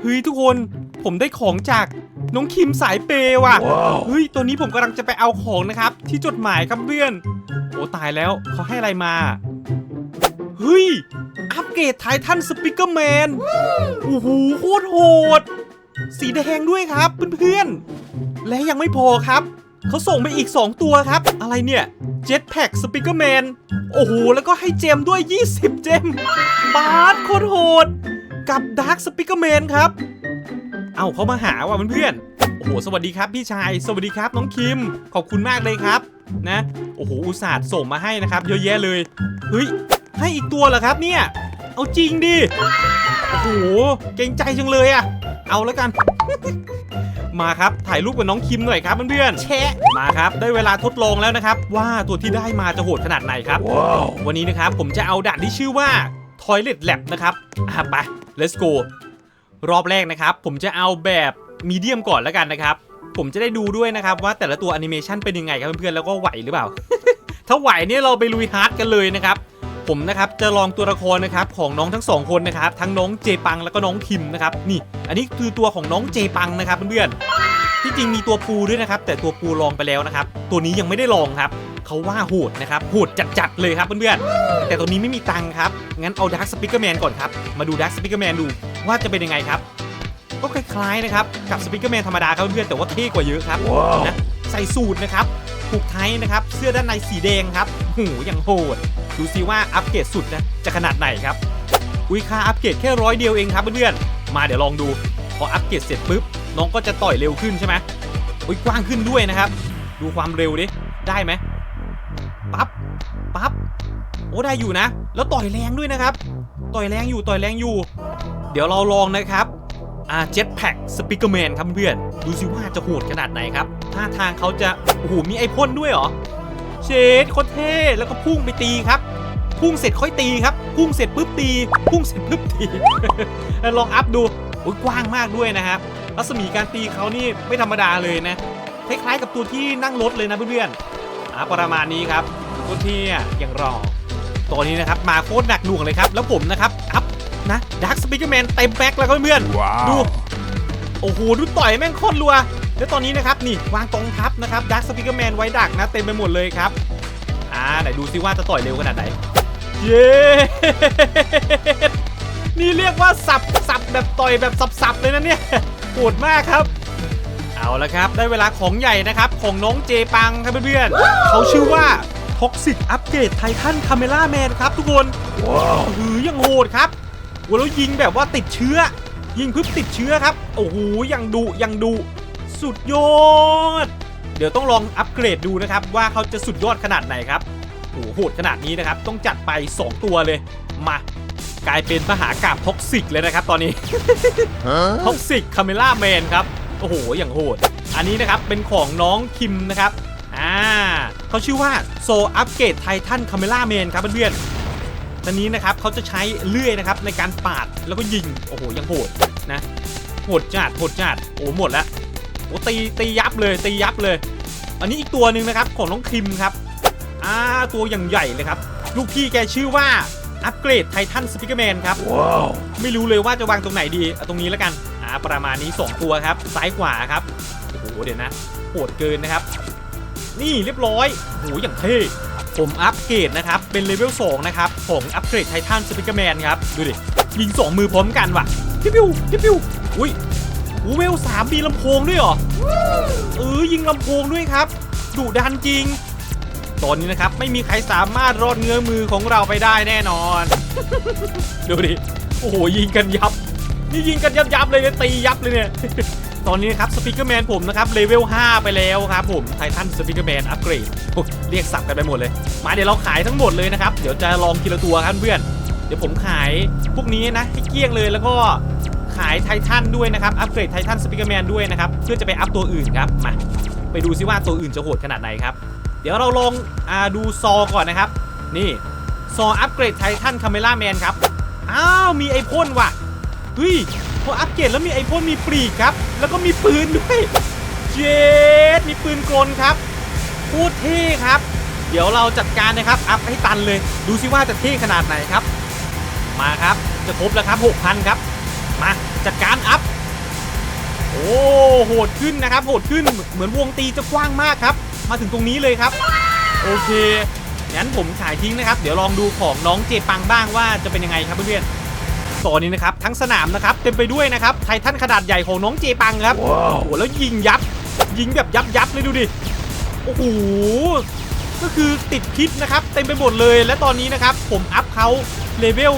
เฮ้ยทุกคนผมได้ของจากน้องคิมสายเปย์ว่ะ เฮ้ยตัวนี้ผมกำลังจะไปเอาของนะครับ ที่จดหมายครับเพื่อน โอ้ตายแล้วเขาให้อะไรมา เฮ้ย อัปเกรดไททันสปิเกอร์แมน โอ้โหโคตรโหด สีแดงด้วยครับเพื่อนๆ และยังไม่พอครับ เขาส่งมาอีก 2 ตัวครับ อะไรเนี่ยเจ็ตแพ็กสปิเกอร์แมนโอ้โห แล้วก็ให้เจมด้วย 20 เจมบาสโคตรโหด กับดาร์คสปิเกอร์แมนครับ เอาเขามาหาว่ะเพื่อนๆโอ้โห สวัสดีครับพี่ชาย สวัสดีครับน้องคิม ขอบคุณมากเลยครับ นะ โอ้โห อุตส่าห์ส่งมาให้นะครับ เยอะแยะเลย เฮ้ย ให้อีกตัวเหรอครับเนี่ย เอาจริงดิ โอ้โห เกรงใจจังเลยอะเอาแล้วกัน มาครับ ถ่ายรูปกับน้องคิมหน่อยครับเพื่อนๆแชะมาครับ ได้เวลาทดลองแล้วนะครับ ว่าตัวที่ได้มาจะโหดขนาดไหนครับ วันนี้นะครับผมจะเอาด่านที่ชื่อว่า Toilet Lab นะครับอะไป let's go รอบแรกนะครับ ผมจะเอาแบบมีเดียมก่อนแล้วกันนะครับ ผมจะได้ดูด้วยนะครับว่าแต่ละตัวแอนิเมชันเป็นยังไงครับเพื่อนๆแล้วก็ไหวหรือเปล่า ถ้าไหวเนี่ยเราไปลุยฮาร์ดกันเลยนะครับ ผมนะครับจะลองตัวละครนะครับของน้องทั้งสองคนนะครับทั้งน้องเจปังแล้วก็น้องคิมนะครับนี่ อันนี้คือตัวของน้องเจปังนะครับเพื่อนๆที่จริงมีตัวปูด้วยนะครับ แต่ตัวปูลองไปแล้วนะครับ ตัวนี้ยังไม่ได้ลองครับเขาว่าโหดนะครับโหดจัดๆเลยครับเพื่อนๆแต่ตัวนี้ไม่มีตังค์ครับงั้นเอาดักสปิเกอร์แมนก่อนครับมาดูดักสปิเกอร์แมนดูว่าจะเป็นยังไงครับก็คล้ายๆนะครับกับสปิเกอร์แมนธรรมดาครับเพื่อนๆแต่ว่าเท่กว่าเยอะครับนะใส่สูตรนะครับผูกไทยนะครับเสื้อด้านในสีแดงครับหูอย่างโหด ดูซิว่าอัปเกรดสุดนะจะขนาดไหนครับอุ้ยค่าอัปเกรดแค่ร้อยเดียวเองครับเพื่อนๆมาเดี๋ยวลองดูพออัปเกรดเสร็จปุ๊บน้องก็จะต่อยเร็วขึ้นใช่ไหมอุ้ยกว้างขึ้นด้วยนะครับ ดูความเร็วดิได้ไหมปั๊บปั๊บโอ้ได้อยู่นะ แล้วต่อยแรงด้วยนะครับ ต่อยแรงอยู่ต่อยแรงอยู่ เดี๋ยวเราลองนะครับอาเจ็ตแพ็กสปิเกอร์แมนครับเพื่อน ดูซิว่าจะโหดขนาดไหนครับท่าทางเขาจะ โอ้โห มีไอพ่นด้วยเหรอ เชดโคตรเท่แล้วก็พุ่งไปตีครับ พุ่งเสร็จค่อยตีครับ พุ่งเสร็จปุ๊บตี พุ่งเสร็จปุ๊บตีแล้วลองอัพดูโอ้ยกว้างมากด้วยนะครับรัศมีการตีเขานี่ไม่ธรรมดาเลยนะคล้ายๆกับตัวที่นั่งรถเลยนะเพื่อนๆอ่าประมาณนี้ครับตัวที่อย่างรอตัวนี้นะครับมาโคตรหนักหน่วงเลยครับ แล้วผมนะครับอัพนะดักสปิเกอร์แมนเต็มแบ็คแล้วก็เพื่อนๆดูโอ้โหดูต่อยแม่งโคตรรัว แล้วตอนนี้นะครับนี่วางกองทัพนะครับดักสปิเกอร์แมนไว้ดักนะเต็มไปหมดเลยครับอ่าไหนดูซิว่าจะต่อยเร็วขนาดไหนเย้นี่เรียกว่าสับสับแบบต่อยแบบสับๆเลยนะเนี่ยโหดมากครับเอาละครับ ได้เวลาของใหญ่นะครับ ของน้องเจปังครับเพื่อนๆเขาชื่อว่าท็อกซิกอัปเกรดไททันคาเมล่าแมนครับทุกคนว้าวหือยังโหดครับโอ้แล้วยิงแบบว่าติดเชื้อ ยิงพึบติดเชื้อครับ โอ้โหยังดุยังดุ สุดยอด เดี๋ยวต้องลองอัปเกรดดูนะครับ ว่าเขาจะสุดยอดขนาดไหนครับโอ้โหโหดขนาดนี้นะครับ ต้องจัดไป 2 ตัวเลย มากลายเป็นมหากาบท็อกซิกเลยนะครับตอนนี้ท็อกซิกคาเมล่าแมนครับ โอ้โห อย่างโหด อันนี้นะครับเป็นของน้องคิมนะครับ อ่าเขาชื่อว่าโซอัปเกรดไททันคาเมล่าแมนครับเพื่อนๆตอนนี้นะครับเขาจะใช้เลื่อยนะครับในการปาดแล้วก็ยิง โอ้โห ยังโหดนะ โหดจัดโหดจัดโอ้หมดแล้วโอ้ตีตียับเลยตียับเลย อันนี้อีกตัวหนึ่งนะครับของน้องคิมครับอ่าตัวอย่างใหญ่เลยครับ ลูกพี่แกชื่อว่าอัปเกรดไททันสปิเกอร์แมนครับไม่รู้เลยว่าจะวางตรงไหนดีเอาตรงนี้แล้วกันอ่าประมาณนี้ 2 ตัวครับ ซ้ายขวาครับโอ้โหเดี๋ยวนะโหดเกินนะครับ นี่เรียบร้อยโหอย่างเท่ผมอัปเกรดนะครับ เป็นเลเวล2นะครับของอัปเกรดไททันสปิเกอร์แมนครับ ดูดิยิง 2 มือพร้อมกันว่ะพิ้วพิ้วพิ้วอุ้ย โอ้เวลสามมีลำโพงด้วยเหรอเออยิงลำโพงด้วยครับดุดันจริงตอนนี้นะครับไม่มีใครสามารถรอดเงื้อมือของเราไปได้แน่นอน ดูดิโอ้โหยิงกันยับ นี่ยิงกันยับยับๆเลยเนี่ยตียับเลยเนี่ยตอนนี้นะครับสปีกเกอร์แมนผมนะครับเลเวล 5 ไปแล้วครับผมไททันสปีกเกอร์แมนอัปเกรดเรียกสับกันไปหมดเลย มาเดี๋ยวเราขายทั้งหมดเลยนะครับ เดี๋ยวจะลองทีละตัวครับเพื่อน เดี๋ยวผมขายพวกนี้นะให้เกลี้ยงเลยแล้วก็ ขายไททันด้วยนะครับ อัปเกรดไททันสปีกเกอร์แมนด้วยนะครับ เพื่อจะไปอัพตัวอื่นครับ มา ไปดูซิว่าตัวอื่นจะโหดขนาดไหนครับ เดี๋ยวเราลองอาดูซอก่อนนะครับ นี่ ซออัปเกรดไททันคาเมล่าแมนครับ อ้าว มีไอพ่นว่ะ เฮ้ย พออัปเกรดแล้วมีไอพ่นมีปรีกครับ แล้วก็มีปืนด้วย เจดมีปืนกลนครับโคตรเท่ครับ เดี๋ยวเราจัดการนะครับ อัพให้ตันเลย ดูซิว่าจะเท่ขนาดไหนครับ มาครับ จะครบแล้วครับ 6,000 ครับ มา จัดการอัพ โอ้โหดขึ้นนะครับ โหดขึ้นเหมือนวงตีจะกว้างมากครับ มาถึงตรงนี้เลยครับ โอเคงั้นผมขายทิ้งนะครับ เดี๋ยวลองดูของน้องเจปังบ้างว่าจะเป็นยังไงครับเพื่อนๆตอนนี้นะครับทั้งสนามนะครับเต็มไปด้วยนะครับไททันขนาดใหญ่ของน้องเจปังครับ โอ้โหแล้วยิงยับ ยิงแบบยับยับเลยดูดิ โอ้โหก็คือติดพิษนะครับเต็มไปหมดเลยและตอนนี้นะครับผมอัพเขาเลเวล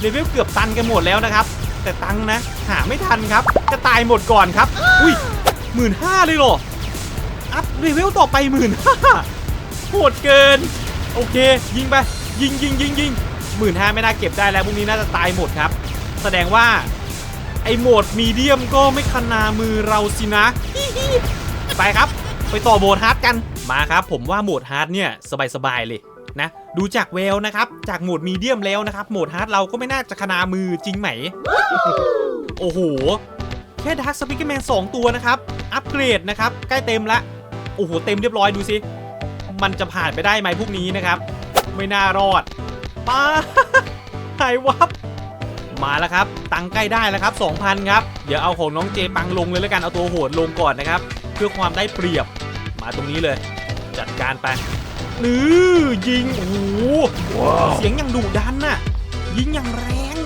เลเวลเกือบตันกันหมดแล้วนะครับ แต่ตังนะ หาไม่ทันครับจะตายหมดก่อนครับ อุ้ยหมื่นห้าเลยเหรอ อัพเลเวลต่อไปหมื่นห้าโหดเกิน โอเค ยิงไป ยิงยิงยิงยิงหมื่นห้าไม่น่าเก็บได้แล้วพวกนี้น่าจะตายหมดครับ แสดงว่า ไอโหมดมีเดียมก็ไม่คนามือเราสินะ ไปครับ ไปต่อโหมดฮาร์ดกันมาครับ ผมว่าโหมดฮาร์ดเนี่ยสบายๆเลย นะดูจากเวลนะครับจากโหมดมีเดียมแล้วนะครับโหมดฮาร์ดเราก็ไม่น่าจะคนามือจริงไหม โอ้โห แค่ดักสปิกเกอร์แมน2ตัวนะครับ อัปเกรดนะครับ ใกล้เต็มละ โอ้โห เต็มเรียบร้อยดูสิ มันจะผ่านไปได้ไหมพวกนี้นะครับ ไม่น่ารอดป้าหายวับมาแล้วครับ ตังค์ใกล้ได้แล้วครับ 2,000 ครับ เดี๋ยวเอาของน้องเจปังลงเลยแล้วกัน เอาตัวโหดลงก่อนนะครับ เพื่อความได้เปรียบ มาตรงนี้เลย จัดการไป นือยิง โอ้โหเสียงอย่างดุดันน่ะ ยิงอย่างแรง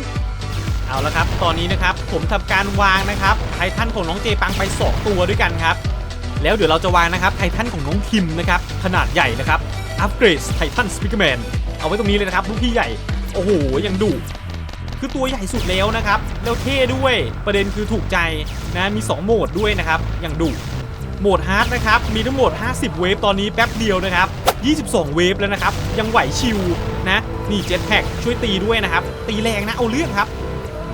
เอาละครับ ตอนนี้นะครับ ผมทำการวางนะครับ ไททันของน้องเจปังไป2ตัวด้วยกันครับ แล้วเดี๋ยวเราจะวางนะครับ ไททันของน้องคิมนะครับ ขนาดใหญ่นะครับ อัปเกรดไททันสปิเกอร์แมน เอาไว้ตรงนี้เลยนะครับลูกพี่ใหญ่ โอ้โห ยังดุคือตัวใหญ่สุดแล้วนะครับ แล้วเท่ด้วย ประเด็นคือถูกใจนะ มี 2 โหมดด้วยนะครับ อย่างดุ โหมดฮาร์ดนะครับ มีทั้งหมด 50 เวฟตอนนี้แป๊บเดียวนะครับ 22 เวฟแล้วนะครับ ยังไหวชิวนะ นี่เจ็ตแพ็กช่วยตีด้วยนะครับ ตีแรงนะ เอาเรื่องครับ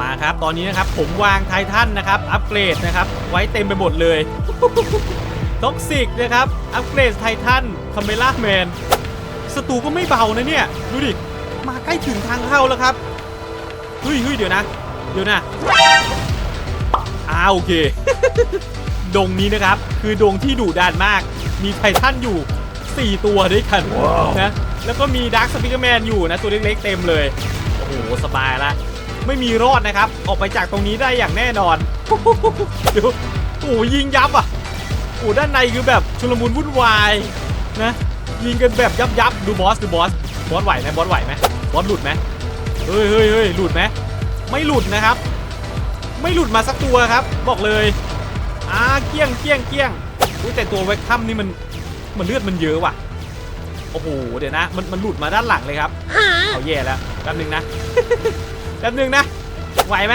มาครับ ตอนนี้นะครับ ผมวางไททันนะครับ อัปเกรดนะครับ ไว้เต็มไปหมดเลยท็อกซิกนะครับ อัปเกรดไททันคาเมล่าแมนศัตรูก็ไม่เบานะเนี่ย ดูดิ มาใกล้ถึงทางเข้าแล้วครับ เฮ้ยเฮ้ยเดี๋ยวนะ เดี๋ยวนะอ้าโอเค ดงนี้นะครับ คือดงที่ดุดันมาก มีไททันอยู่ 4 ตัวด้วยกันนะ แล้วก็มีดาร์คสปิเกอร์แมนอยู่นะ ตัวเล็กๆเต็มเลย โอ้โห สบายละ ไม่มีรอดนะครับ ออกไปจากตรงนี้ได้อย่างแน่นอนเดี๋ยวโอ้โหยิงยับอะโอ้โหด้านในคือแบบชุลมุนวุ่นวายนะ ยิงกันแบบยับยับๆดูบอสดูบอส บอสไหวไหมบอสไหวไหมบอสหลุดไหมเฮ้ยเฮ้ยเฮ้ยหลุดไหมไม่หลุดนะครับ ไม่หลุดมาสักตัวครับ บอกเลย อ่าเกี้ยงเกี้ยงเกี้ยงอุ้ยแต่ตัวเวกคัมนี่มันมันเลือดมันเยอะว่ะ โอ้โหเดี๋ยวนะ มันมันหลุดมาด้านหลังเลยครับเอาแย่แล้วแป๊บนึงนะแป๊บนึงนะ ไหวไหม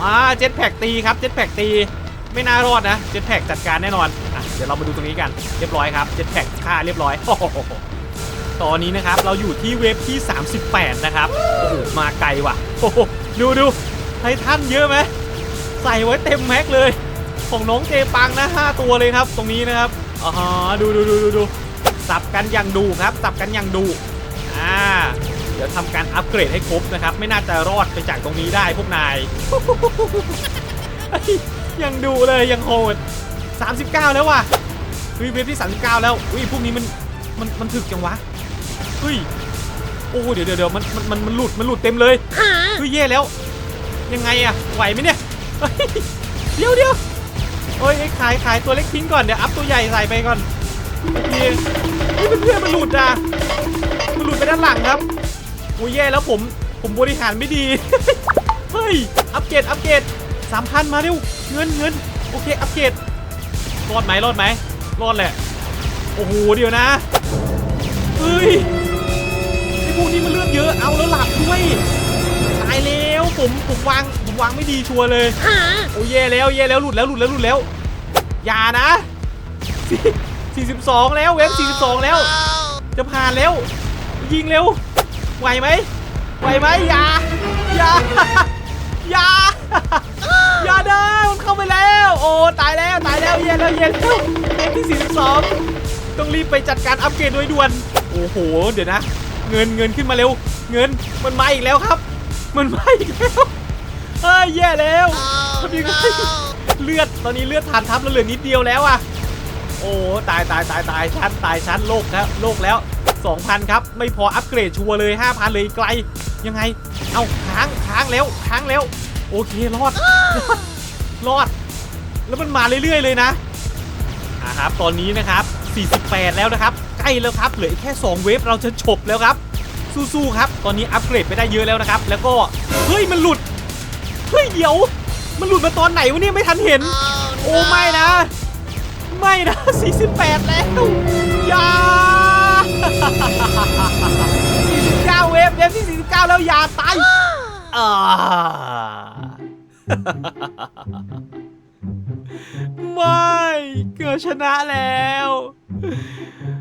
อ่าเจ็ตแพ็กตีครับเจ็ตแพ็กตีไม่น่ารอดนะเจ็ตแพ็กจัดการแน่นอนอะเดี๋ยวเรามาดูตรงนี้กันเรียบร้อยครับเจ็ตแพ็กฆ่าเรียบร้อยโอ้โหตอนนี้นะครับเราอยู่ที่เวฟที่ 38 นะครับโอ้โหมาไกลว่ะโอ้โหดูดูไททันเยอะไหมใส่ไว้เต็มแม็กเลย ของน้องเจปังนะ5ตัวเลยครับ ตรงนี้นะครับอ๋อดูดูดูดูดูสับกันอย่างดูครับ สับกันอย่างดูอ่าเดี๋ยวทำการอัปเกรดให้ครบนะครับ ไม่น่าจะรอดไปจากตรงนี้ได้พวกนายยังดูเลยยังโหด 39 แล้วว่ะเฮ้ยเวฟที่ 39 แล้วอุ้ยพวกนี้มันมันมันถึกจังวะเฮ้ยโอ้เดี๋ยวเดี๋ยวเดี๋ยวมันมันมันมันหลุดมันหลุดเต็มเลยเฮ้ยแย่แล้ว ยังไงอะไหวไหมเนี่ยเดี๋ยวเดี๋ยว โอ้ยขายขายตัวเล็กทิ้งก่อนเดี๋ยวอัพตัวใหญ่ใส่ไปก่อนโอเคเฮ้ยเพื่อนๆมันหลุดอะมันหลุดไปด้านหลังครับโอ้ยแย่แล้วผมผมบริหารไม่ดี เฮ้ย อัปเกรด อัปเกรดสามพันมาเร็ว เงินเงินโอเค อัปเกรด รอดไหมรอดไหมรอดแหละ โอ้โห เดี๋ยวนะ เฮ้ย ไอ้พวกนี้มันเลือดเยอะ เอาแล้วหลับด้วย ตายแล้ว ผม ผมวางผม วางไม่ดีชัวร์เลยโอ้ยแย่แล้วแย่แล้วหลุดแล้วหลุดแล้วหลุดแล้ว อย่านะสี่สิบสองแล้วเว็บสี่สิบสองแล้ว จะผ่านแล้ว ยิงเร็ว ไหวไหมไหวไหมอย่าอย่าอย่าอย่าเด้อมันเข้าไปแล้ว โอ้ตายแล้วตายแล้วแย่แล้วแย่แล้วเว็บที่สี่สิบสองต้องรีบไปจัดการอัปเกรดโดยด่วน โอ้โห เดี๋ยวนะ เงินเงินขึ้นมาเร็ว เงินมันมาอีกแล้วครับ มันมาอีกแล้ว เฮ้ยแย่แล้วทำยังไงเลือดตอนนี้เลือดทานทับแล้วเหลือนิดเดียวแล้วอะโอ้ตายตายตายตายชั้นตายชั้นโลกแล้วโลกแล้ว 2,000 ครับ ไม่พออัปเกรดชัวร์เลย 5,000 เลยไกล ยังไง เอาค้างค้างแล้วค้างแล้ว โอเครอดรอดรอดแล้วมันมาเรื่อยๆเลยนะอะครับตอนนี้นะครับ 48 แล้วนะครับ ใกล้แล้วครับเหลืออีกแค่ 2 เวฟเราจะจบแล้วครับสู้ๆครับ ตอนนี้อัปเกรดไปได้เยอะแล้วนะครับ แล้วก็ เฮ้ย มันหลุด เฮ้ยเดี๋ยว มันหลุดมาตอนไหนวะเนี่ยไม่ทันเห็น โอ้ไม่นะ ไม่นะ 48 แล้วอย่า49 เวฟเวฟที่ 49 แล้วอย่าตายอ่าไม่เกือบชนะแล้ว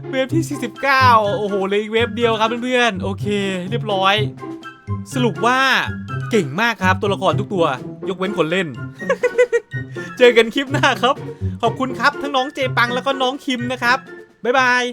เวฟที่ 49 โอ้โหเหลยอีกเวฟเดียวครับเพื่อนๆ โอเค เรียบร้อย สรุปว่า เก่งมากครับตัวละครทุกตัว ยกเว้นคนเล่น เจอกันคลิปหน้าครับ ขอบคุณครับทั้งน้องเจปังแล้วก็น้องคิมนะครับ บ๊ายบาย